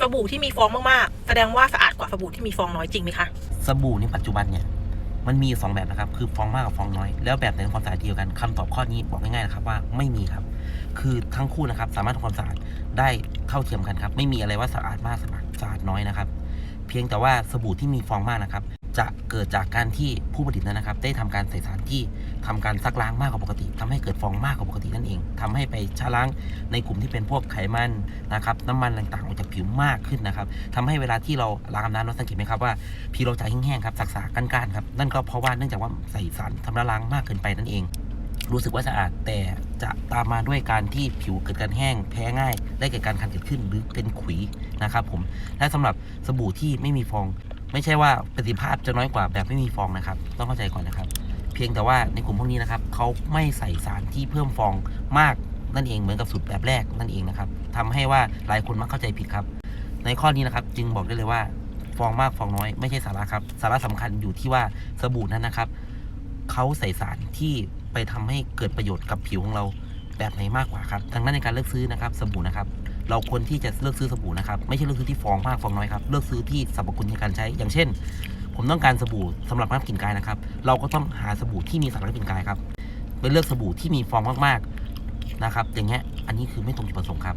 สบู่ที่มีฟองมากๆ แสดงว่าสะอาดกว่าสบู่ที่มีฟองน้อยจริงไหมคะ สบู่ในปัจจุบันเนี่ย มันมีอยู่สองแบบนะครับ คือฟองมากกับฟองน้อย แล้วแบบไหนทำความสะอาดเดียวกันคำตอบข้อนี้บอกง่ายๆนะครับว่าไม่มีครับ คือทั้งคู่นะครับ สามารถทำความสะอาดได้เท่าเทียมกันครับ ไม่มีอะไรว่าสะอาดมากสะอาดสะอาดน้อยนะครับ เพียงแต่ว่าสบู่ที่มีฟองมากนะครับ จะเกิดจากการที่ผู้ผลิตนั้นนะครับ ได้ทำการใส่สารที่ทำการซักล้างมากกว่าปกติทำให้เกิดฟองมากกว่าปกตินั่นเองทำให้ไปชะล้างในกลุ่มที่เป็นพวกไขมันนะครับน้ำมันต่างๆออกจากผิวมากขึ้นนะครับทำให้เวลาที่เราล้างน้ำเราสังเกตไหมครับว่าผิวเราจะแห้งๆครับสักๆก้านๆครับนั่นก็เพราะว่าเนื่องจากว่าใส่สารทำละล้างมากเกินไปนั่นเองรู้สึกว่าสะอาดแต่จะตามมาด้วยการที่ผิวเกิดการแห้งแพ้ง่าย ได้เกิดการคันเกิดขึ้นหรือเป็นขุยนะครับผมและสำหรับสบู่ที่ไม่มีฟอง ไม่ใช่ว่าประสิทธิภาพจะน้อยกว่าแบบไม่มีฟองนะครับ ต้องเข้าใจก่อนนะครับ เพียงแต่ว่าในกลุ่มพวกนี้นะครับเขาไม่ใส่สารที่เพิ่มฟองมากนั่นเองเหมือนกับสูตรแบบแรกนั่นเองนะครับทำให้ว่าหลายคนมักเข้าใจผิดครับ ในข้อนี้นะครับ จึงบอกได้เลยว่าฟองมากฟองน้อยไม่ใช่สาระครับ สาระสำคัญอยู่ที่ว่าสบู่นั้นนะครับเขาใส่สารที่ไปทำให้เกิดประโยชน์กับผิวของเราแบบไหนมากกว่าครับดังนั้นในการเลือกซื้อนะครับสบู่นะครับ เราควรที่จะเลือกซื้อสบู่นะครับ ไม่ใช่เลือกซื้อที่ฟองมากฟองน้อยครับ เลือกซื้อที่สรรพคุณในการใช้ อย่างเช่น ผมต้องการสบู่สำหรับน้ำกลิ่นกายนะครับ เราก็ต้องหาสบู่ที่มีสารน้ำกลิ่นกายครับไปเลือกสบู่ที่มีฟองมากๆนะครับ อย่างเงี้ย อันนี้คือไม่ตรงจุดประสงค์ครับ